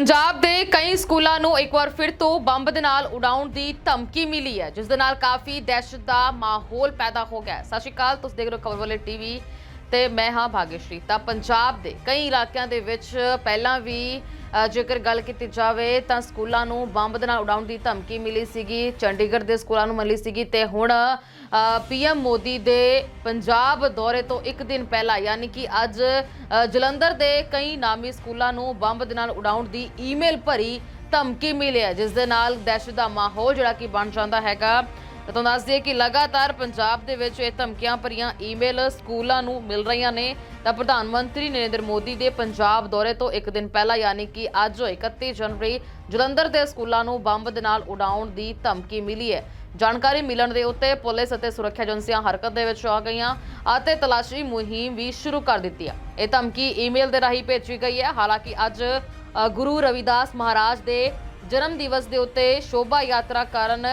ਪੰਜਾਬ ਦੇ ਕਈ ਸਕੂਲਾਂ ਨੂੰ ਇੱਕ ਵਾਰ ਫਿਰ ਤੋਂ ਬੰਬ ਦੇ ਨਾਲ ਉਡਾਉਣ ਦੀ ਧਮਕੀ ਮਿਲੀ ਹੈ, ਜਿਸ ਦੇ ਨਾਲ ਕਾਫੀ ਦਹਿਸ਼ਤ ਦਾ ਮਾਹੌਲ ਪੈਦਾ ਹੋ ਗਿਆ ਹੈ। ਸਤਿ ਸ਼੍ਰੀ ਅਕਾਲ, ਤੁਸੀਂ ਦੇਖ ਰਹੇ ਹੋ ਖਬਰ ਵਾਲੇ ਟੀਵੀ ਤੇ ਮੈਂ ਹਾਂ ਭਾਗਿਆਸ਼੍ਰੀ ਤਾਂ ਪੰਜਾਬ ਦੇ ਕਈ ਇਲਾਕਿਆਂ ਦੇ ਵਿੱਚ ਪਹਿਲਾਂ ਵੀ ਜੇਕਰ ਗੱਲ ਕੀਤੀ ਜਾਵੇ ਤਾਂ ਸਕੂਲਾਂ ਨੂੰ ਬੰਬ ਦੇ ਨਾਲ ਉਡਾਉਣ ਦੀ ਧਮਕੀ ਮਿਲੀ ਸੀਗੀ, ਚੰਡੀਗੜ੍ਹ ਦੇ ਸਕੂਲਾਂ ਨੂੰ ਮਿਲੀ ਸੀਗੀ ਤੇ ਹੁਣ ਪੀਐਮ ਮੋਦੀ ਦੇ ਪੰਜਾਬ ਦੌਰੇ ਤੋਂ ਇੱਕ ਦਿਨ ਪਹਿਲਾਂ ਯਾਨੀ ਕਿ ਅੱਜ ਜਲੰਧਰ ਦੇ ਕਈ ਨਾਮੀ ਸਕੂਲਾਂ ਨੂੰ ਬੰਬ ਦੇ ਨਾਲ ਉਡਾਉਣ ਦੀ ਈਮੇਲ ਭਰੀ ਧਮਕੀ ਮਿਲੀ ਹੈ, ਜਿਸ ਦੇ ਨਾਲ ਦਹਿਸ਼ਤ ਦਾ ਮਾਹੌਲ ਜਿਹੜਾ ਕਿ ਬਣ ਜਾਂਦਾ ਹੈਗਾ। ਤਾਂ ਤੁਹਾਨੂੰ ਦੱਸ ਦਈਏ ਕਿ ਲਗਾਤਾਰ ਪੰਜਾਬ ਦੇ ਵਿੱਚ ਇਹ ਧਮਕੀਆਂ ਭਰੀਆਂ ਈਮੇਲ ਸਕੂਲਾਂ ਨੂੰ ਮਿਲ ਰਹੀਆਂ ਨੇ। ਤਾਂ ਪ੍ਰਧਾਨ ਮੰਤਰੀ ਨਰਿੰਦਰ ਮੋਦੀ ਦੇ ਪੰਜਾਬ ਦੌਰੇ ਤੋਂ ਇੱਕ ਦਿਨ ਪਹਿਲਾਂ ਯਾਨੀ ਕਿ ਅੱਜ 31 ਜਨਵਰੀ, ਜਲੰਧਰ ਦੇ ਸਕੂਲਾਂ ਨੂੰ ਬੰਬ ਦੇ ਨਾਲ ਉਡਾਉਣ ਦੀ ਧਮਕੀ ਮਿਲੀ ਹੈ। ਜਾਣਕਾਰੀ ਮਿਲਣ ਦੇ ਉੱਤੇ ਪੁਲਿਸ ਅਤੇ ਸੁਰੱਖਿਆ ਏਜੰਸੀਆਂ ਹਰਕਤ ਦੇ ਵਿੱਚ ਆ ਗਈਆਂ ਅਤੇ ਤਲਾਸ਼ੀ ਮੁਹਿੰਮ ਵੀ ਸ਼ੁਰੂ ਕਰ ਦਿੱਤੀ ਹੈ। ਇਹ ਧਮਕੀ ਈਮੇਲ ਦੇ ਰਾਹੀਂ ਭੇਜੀ ਗਈ ਹੈ। ਹਾਲਾਂਕਿ ਅੱਜ ਗੁਰੂ ਰਵਿਦਾਸ ਮਹਾਰਾਜ ਦੇ ਜਨਮ ਦਿਵਸ ਦੇ ਉੱਤੇ ਸ਼ੋਭਾ ਯਾਤਰਾ ਕਾਰਨ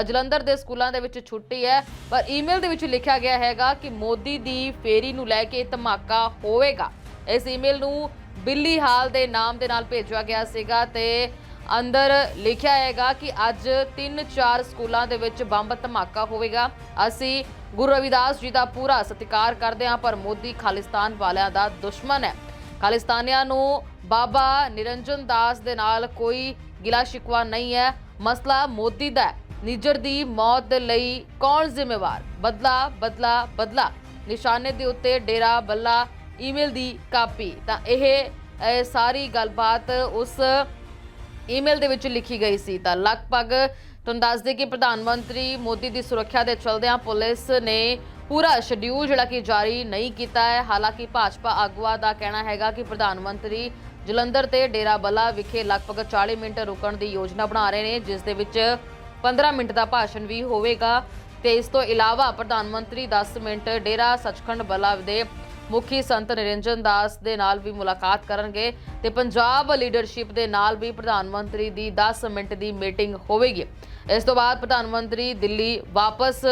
ਜਲੰਧਰ ਦੇ ਸਕੂਲਾਂ ਦੇ ਵਿੱਚ ਛੁੱਟੀ ਹੈ, ਪਰ ਈਮੇਲ ਦੇ ਵਿੱਚ ਲਿਖਿਆ ਗਿਆ ਹੈਗਾ ਕਿ ਮੋਦੀ ਦੀ ਫੇਰੀ ਨੂੰ ਲੈ ਕੇ ਧਮਾਕਾ ਹੋਵੇਗਾ। ਇਸ ਈਮੇਲ ਨੂੰ ਬਿੱਲੀ ਹਾਲ ਦੇ ਨਾਮ ਦੇ ਨਾਲ ਭੇਜਿਆ ਗਿਆ ਸੀਗਾ ਤੇ ਅੰਦਰ ਲਿਖਿਆ ਹੈਗਾ ਕਿ ਅੱਜ 3-4 ਸਕੂਲਾਂ ਦੇ ਵਿੱਚ ਬੰਬ ਧਮਾਕਾ ਹੋਵੇਗਾ। ਅਸੀਂ ਗੁਰੂ ਰਵਿਦਾਸ ਜੀ ਦਾ ਪੂਰਾ ਸਤਿਕਾਰ ਕਰਦੇ ਹਾਂ, ਪਰ ਮੋਦੀ ਖਾਲਿਸਤਾਨ ਵਾਲਿਆਂ ਦਾ ਦੁਸ਼ਮਣ ਹੈ। ਖਾਲਿਸਤਾਨੀਆਂ ਨੂੰ ਬਾਬਾ ਨਿਰੰਜਨ ਦਾਸ ਦੇ ਨਾਲ ਕੋਈ ਗਿਲਾ ਸ਼ਿਕਵਾ ਨਹੀਂ ਹੈ। ਮਸਲਾ ਮੋਦੀ ਦਾ ਹੈ। ਨਿਜਰ ਦੀ ਮੌਤ ਦੇ ਲਈ ਕੌਣ ਜ਼ਿੰਮੇਵਾਰ? ਬਦਲਾ ਬਦਲਾ ਬਦਲਾ। ਨਿਸ਼ਾਨੇ ਦੇ ਉੱਤੇ ਡੇਰਾ ਬੱਲਾ, ਈਮੇਲ ਦੀ ਕਾਪੀ। ਤਾਂ ਇਹ ਸਾਰੀ ਗੱਲਬਾਤ ਉਸ ਈਮੇਲ ਦੇ ਵਿੱਚ ਲਿਖੀ ਗਈ ਸੀ। ਤਾਂ ਲਗਭਗ ਤੁਹਾਨੂੰ ਦੱਸ ਦੇ ਕਿ ਪ੍ਰਧਾਨ ਮੰਤਰੀ ਮੋਦੀ ਦੀ ਸੁਰੱਖਿਆ ਦੇ ਚਲਦਿਆਂ ਪੁਲਿਸ ਨੇ ਪੂਰਾ ਸ਼ਡਿਊਲ ਜਿਹੜਾ ਕਿ ਜਾਰੀ ਨਹੀਂ ਕੀਤਾ ਹੈ। ਹਾਲਾਂਕਿ ਭਾਜਪਾ ਆਗੂਆਂ ਦਾ ਕਹਿਣਾ ਹੈਗਾ ਕਿ ਪ੍ਰਧਾਨ ਮੰਤਰੀ ਜਲੰਧਰ ਤੇ ਡੇਰਾ ਬੱਲਾ ਵਿਖੇ ਲਗਭਗ 40 ਮਿੰਟ ਰੁਕਣ ਦੀ ਯੋਜਨਾ ਬਣਾ ਰਹੇ ਨੇ, ਜਿਸ ਦੇ ਵਿੱਚ 15 ਮਿੰਟ ਦਾ ਭਾਸ਼ਣ ਵੀ ਹੋਵੇਗਾ ਤੇ ਇਸ ਤੋਂ ਇਲਾਵਾ ਪ੍ਰਧਾਨ ਮੰਤਰੀ 10 ਮਿੰਟ ਡੇਰਾ ਸੱਚਖੰਡ ਬੱਲਾ ਦੇ ਮੁਖੀ ਸੰਤ ਨਿਰੰਜਨ ਦਾਸ ਦੇ ਨਾਲ ਵੀ ਮੁਲਾਕਾਤ ਕਰਨਗੇ ਤੇ ਪੰਜਾਬ ਲੀਡਰਸ਼ਿਪ ਦੇ ਨਾਲ ਵੀ ਪ੍ਰਧਾਨ ਮੰਤਰੀ ਦੀ 10 ਮਿੰਟ ਦੀ ਮੀਟਿੰਗ ਹੋਵੇਗੀ। ਇਸ ਤੋਂ ਬਾਅਦ ਪ੍ਰਧਾਨ ਮੰਤਰੀ ਦਿੱਲੀ ਵਾਪਸ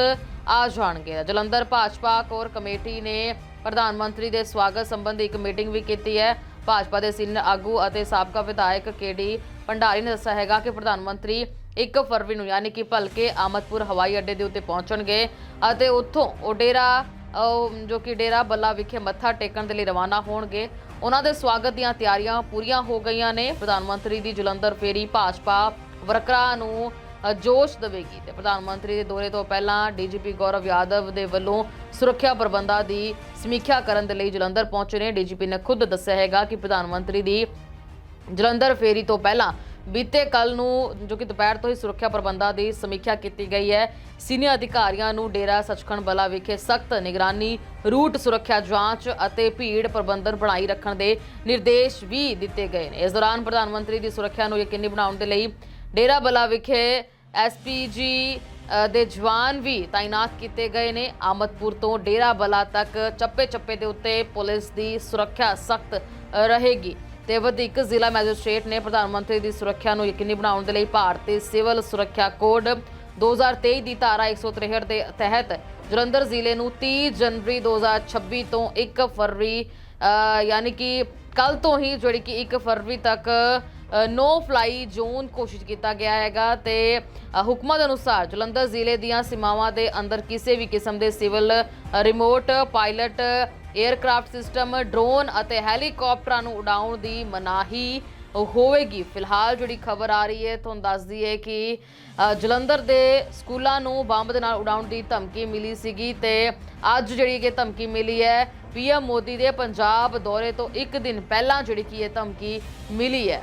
ਆ ਜਾਣਗੇ। ਜਲੰਧਰ ਭਾਜਪਾ ਕੋਰ ਕਮੇਟੀ ਨੇ ਪ੍ਰਧਾਨ ਮੰਤਰੀ ਦੇ ਸਵਾਗਤ ਸੰਬੰਧੀ ਇੱਕ ਮੀਟਿੰਗ ਵੀ ਕੀਤੀ ਹੈ। ਭਾਜਪਾ ਦੇ ਸੀਨੀਅਰ ਆਗੂ ਅਤੇ ਸਾਬਕਾ ਵਿਧਾਇਕ ਕੇਡੀ ਭੰਡਾਰੀ ਨੇ ਦੱਸਿਆ ਹੈਗਾ ਕਿ ਪ੍ਰਧਾਨ ਮੰਤਰੀ 1 ਫਰਵਰੀ ਨੂੰ ਯਾਨੀ ਕਿ ਭਲਕੇ ਆਮਦਪੁਰ ਹਵਾਈ ਅੱਡੇ ਦੇ ਉੱਤੇ ਪਹੁੰਚਣਗੇ ਅਤੇ ਉੱਥੋਂ ਉਹ ਜੋ ਕਿ ਡੇਰਾ ਬੱਲਾ ਵਿਖੇ ਮੱਥਾ ਟੇਕਣ ਦੇ ਲਈ ਰਵਾਨਾ ਹੋਣਗੇ। ਉਹਨਾਂ ਦੇ ਸਵਾਗਤ ਦੀਆਂ ਤਿਆਰੀਆਂ ਪੂਰੀਆਂ ਹੋ ਗਈਆਂ ਨੇ। ਪ੍ਰਧਾਨ ਮੰਤਰੀ ਦੀ ਜਲੰਧਰ ਫੇਰੀ ਭਾਜਪਾ ਵਰਕਰਾਂ ਨੂੰ ਜੋਸ਼ ਦੇਵੇਗੀ ਤੇ ਪ੍ਰਧਾਨ ਮੰਤਰੀ ਦੇ ਦੌਰੇ ਤੋਂ ਪਹਿਲਾਂ ਡੀਜੀਪੀ ਗੌਰਵ ਯਾਦਵ ਦੇ ਵੱਲੋਂ ਸੁਰੱਖਿਆ ਪ੍ਰਬੰਧਾਂ ਦੀ ਸਮੀਖਿਆ ਕਰਨ ਦੇ ਲਈ ਜਲੰਧਰ ਪਹੁੰਚੇ ਨੇ। ਡੀਜੀਪੀ ਨੇ ਖੁਦ ਦੱਸਿਆ ਹੈਗਾ ਕਿ ਪ੍ਰਧਾਨ ਮੰਤਰੀ ਦੀ ਜਲੰਧਰ ਫੇਰੀ ਤੋਂ ਪਹਿਲਾਂ ਬੀਤੇ ਕੱਲ ਨੂੰ, ਜੋ ਕਿ ਦੁਪਹਿਰ ਤੋਂ ਹੀ ਸੁਰੱਖਿਆ ਪ੍ਰਬੰਧਾਂ ਦੀ ਸਮੀਖਿਆ ਕੀਤੀ ਗਈ ਹੈ, ਸੀਨੀਅਰ ਅਧਿਕਾਰੀਆਂ ਨੂੰ ਡੇਰਾ ਸੱਚਖੰਡ ਬਲਾ ਵਿਖੇ ਸਖਤ ਨਿਗਰਾਨੀ, ਰੂਟ ਸੁਰੱਖਿਆ ਜਾਂਚ ਅਤੇ ਭੀੜ ਪ੍ਰਬੰਧਨ ਬਣਾਈ ਰੱਖਣ ਦੇ ਨਿਰਦੇਸ਼ ਵੀ ਦਿੱਤੇ ਗਏ ਨੇ। ਇਸ ਦੌਰਾਨ ਪ੍ਰਧਾਨ ਮੰਤਰੀ ਦੀ ਸੁਰੱਖਿਆ ਨੂੰ ਯਕੀਨੀ ਬਣਾਉਣ ਦੇ ਲਈ ਡੇਰਾ ਬਲਾ ਵਿਖੇ ਐਸਪੀਜੀ ਦੇ ਜਵਾਨ ਵੀ ਤਾਇਨਾਤ ਕੀਤੇ ਗਏ ਨੇ। ਆਮਦਪੁਰ ਤੋਂ ਡੇਰਾ ਬਲਾ ਤੱਕ ਚੱਪੇ ਚੱਪੇ ਦੇ ਉੱਤੇ ਪੁਲਿਸ ਦੀ ਸੁਰੱਖਿਆ ਸਖਤ ਰਹੇਗੀ। ਤੇ ਵਧੀਕ ਜ਼ਿਲ੍ਹਾ ਮੈਜਿਸਟ੍ਰੇਟ ਨੇ ਪ੍ਰਧਾਨ ਮੰਤਰੀ ਦੀ ਸੁਰੱਖਿਆ ਨੂੰ ਯਕੀਨੀ ਬਣਾਉਣ ਦੇ ਲਈ ਭਾਰਤੀ ਸਿਵਲ ਸੁਰੱਖਿਆ ਕੋਡ 2023 ਦੀ ਧਾਰਾ 163 ਦੇ ਤਹਿਤ ਜਲੰਧਰ ਜ਼ਿਲ੍ਹੇ ਨੂੰ 30 ਜਨਵਰੀ 2026 ਤੋਂ 1 ਫਰਵਰੀ ਯਾਨੀ ਕਿ ਕੱਲ ਤੋਂ ਹੀ ਜਿਹੜੀ ਕਿ 1 ਫਰਵਰੀ ਤੱਕ ਨੋ ਫਲਾਈ ਜ਼ੋਨ ਘੋਸ਼ਿਤ ਕੀਤਾ ਗਿਆ ਹੈਗਾ ਤੇ ਹੁਕਮਾਂ ਦੇ ਅਨੁਸਾਰ ਜਲੰਧਰ ਜ਼ਿਲ੍ਹੇ ਦੀਆਂ ਸੀਮਾਵਾਂ ਦੇ ਅੰਦਰ ਕਿਸੇ ਵੀ ਕਿਸਮ ਦੇ civil remote, pilot aircraft system, drone ਅਤੇ ਹੈਲੀਕਾਪਟਰਾਂ ਨੂੰ ਉਡਾਉਣ ਦੀ ਮਨਾਹੀ ਹੋਵੇਗੀ। ਫਿਲਹਾਲ ਜਿਹੜੀ ਖਬਰ ਆ ਰਹੀ ਹੈ, ਤੁਹਾਨੂੰ ਦੱਸ ਦਈਏ ਕਿ ਜਲੰਧਰ ਦੇ ਸਕੂਲਾਂ ਨੂੰ ਬੰਬ ਦੇ ਨਾਲ ਉਡਾਉਣ ਦੀ ਧਮਕੀ ਮਿਲੀ ਸੀਗੀ ਤੇ ਅੱਜ ਜਿਹੜੀ ਕਿ ਧਮਕੀ ਮਿਲੀ ਹੈ ਪੀਐਮ ਮੋਦੀ ਦੇ ਪੰਜਾਬ ਦੌਰੇ ਤੋਂ ਇੱਕ ਦਿਨ ਪਹਿਲਾਂ ਜਿਹੜੀ ਕਿ ਇਹ ਧਮਕੀ ਮਿਲੀ ਹੈ।